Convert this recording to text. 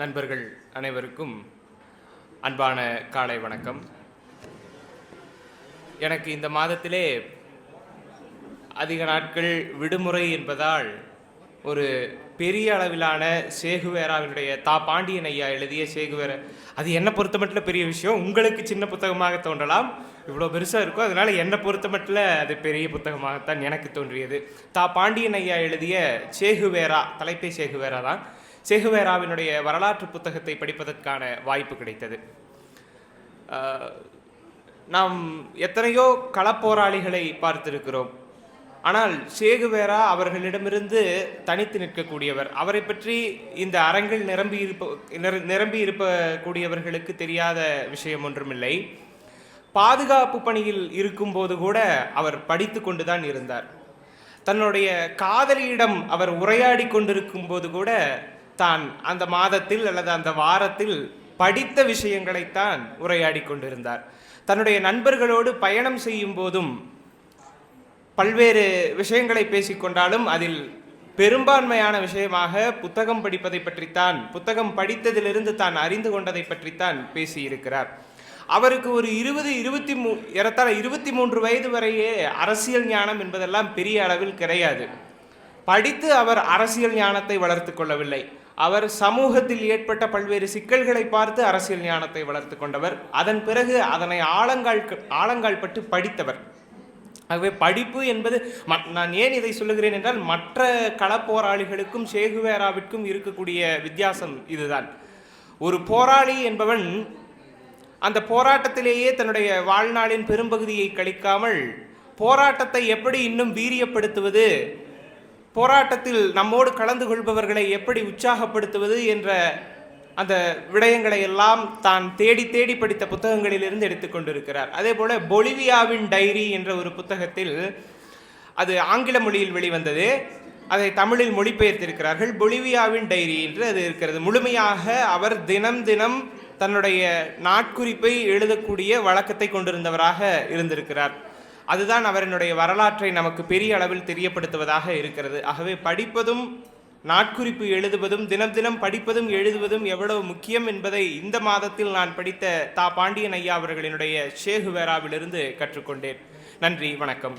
நண்பர்கள் அனைவருக்கும் அன்பான காலை வணக்கம். எனக்கு இந்த மாதத்திலே அதிக நாட்கள் விடுமுறை என்பதால் ஒரு பெரிய அளவிலான சேகுவேராவினுடைய தா பாண்டியன் ஐயா எழுதிய சேகுவேர. அது என்னை பொறுத்தமட்டில் பெரிய விஷயம்? உங்களுக்கு சின்ன புத்தகமாக தோன்றலாம். இவ்வளோ பெருசாக இருக்கும். அதனால் என்னை பொறுத்தமட்டில் அது பெரிய புத்தகமாகத்தான் எனக்கு தோன்றியது. தா பாண்டியன் ஐயா எழுதிய சேகுவேரா தலைப்பே சேகுவேரா தான். சேகுவேராவினுடைய வரலாற்று புத்தகத்தை படிப்பதற்கான வாய்ப்பு கிடைத்தது. நாம் எத்தனையோ களப்போராளிகளை பார்த்திருக்கிறோம். ஆனால் சேகுவேரா அவர்களிடமிருந்து தனித்து நிற்கக்கூடியவர். அவரை பற்றி இந்த அரங்கில் நிரம்பி இருப்ப நிர- நிரம்பி இருப்பக்கூடியவர்களுக்கு தெரியாத விஷயம் ஒன்றுமில்லை. பாதுகாப்பு பணியில் இருக்கும்போது கூட அவர் படித்து கொண்டுதான் இருந்தார். தன்னுடைய காதலியிடம் அவர் உரையாடி கொண்டிருக்கும் போது கூட தான் அந்த மாதத்தில் அல்லது அந்த வாரத்தில் படித்த விஷயங்களைத்தான் உரையாடி கொண்டிருந்தார். தன்னுடைய நண்பர்களோடு பயணம் செய்யும் போதும் பல்வேறு விஷயங்களை பேசிக்கொண்டாலும் அதில் பெரும்பான்மையான விஷயமாக புத்தகம் படிப்பதை பற்றித்தான் புத்தகம் படித்ததிலிருந்து தான் அறிந்து கொண்டதை பற்றித்தான் பேசியிருக்கிறார். அவருக்கு ஒரு இருபது இருபத்தி மூ ஏறத்தாழ இருபத்தி மூன்று வயது வரையே அரசியல் ஞானம் என்பதெல்லாம் பெரிய அளவில் கிடையாது. படித்து அவர் அரசியல் ஞானத்தை வளர்த்து கொள்ளவில்லை. அவர் சமூகத்தில் ஏற்பட்ட பல்வேறு சிக்கல்களை பார்த்து அரசியல் ஞானத்தை வளர்த்து கொண்டவர். அதன் பிறகு அதனை ஆழங்கால் ஆழங்கால் பட்டு படித்தவர். ஆகவே படிப்பு என்பது நான் ஏன் இதை சொல்லுகிறேன் என்றால் மற்ற களப்போராளிகளுக்கும் சேகுவேராவிற்கும் இருக்கக்கூடிய வித்தியாசம் இதுதான். ஒரு போராளி என்பவன் அந்த போராட்டத்திலேயே தன்னுடைய வாழ்நாளின் பெரும்பகுதியை கழிக்காமல் போராட்டத்தை எப்படி இன்னும் வீரியப்படுத்துவது? போராட்டத்தில் நம்மோடு கலந்து கொள்பவர்களை எப்படி உற்சாகப்படுத்துவது என்ற அந்த விடயங்களை எல்லாம் தான் தேடி தேடி படித்த புத்தகங்களிலிருந்து எடுத்துக்கொண்டிருக்கிறார் அதே போல பொலிவியாவின் டைரி என்ற ஒரு புத்தகத்தில் அது ஆங்கில மொழியில் வெளிவந்தது. அதை தமிழில் மொழிபெயர்த்திருக்கிறார்கள். பொலிவியாவின் டைரி என்று அது இருக்கிறது. முழுமையாக அவர் தினம் தினம் தன்னுடைய நாட்குறிப்பை எழுதக்கூடிய வழக்கத்தை கொண்டிருந்தவராக இருந்திருக்கிறார். அதுதான் அவரினுடைய வரலாற்றை நமக்கு பெரிய அளவில் தெரியப்படுத்துவதாக இருக்கிறது. ஆகவே படிப்பதும் நாட்குறிப்பு எழுதுவதும் தினம் தினம் படிப்பதும் எழுதுவதும் எவ்வளவு முக்கியம் என்பதை இந்த மாதத்தில் நான் படித்த தா. பாண்டியன் ஐயா அவர்களினுடைய ஷேகுவேராவிலிருந்து கற்றுக்கொண்டேன். நன்றி வணக்கம்.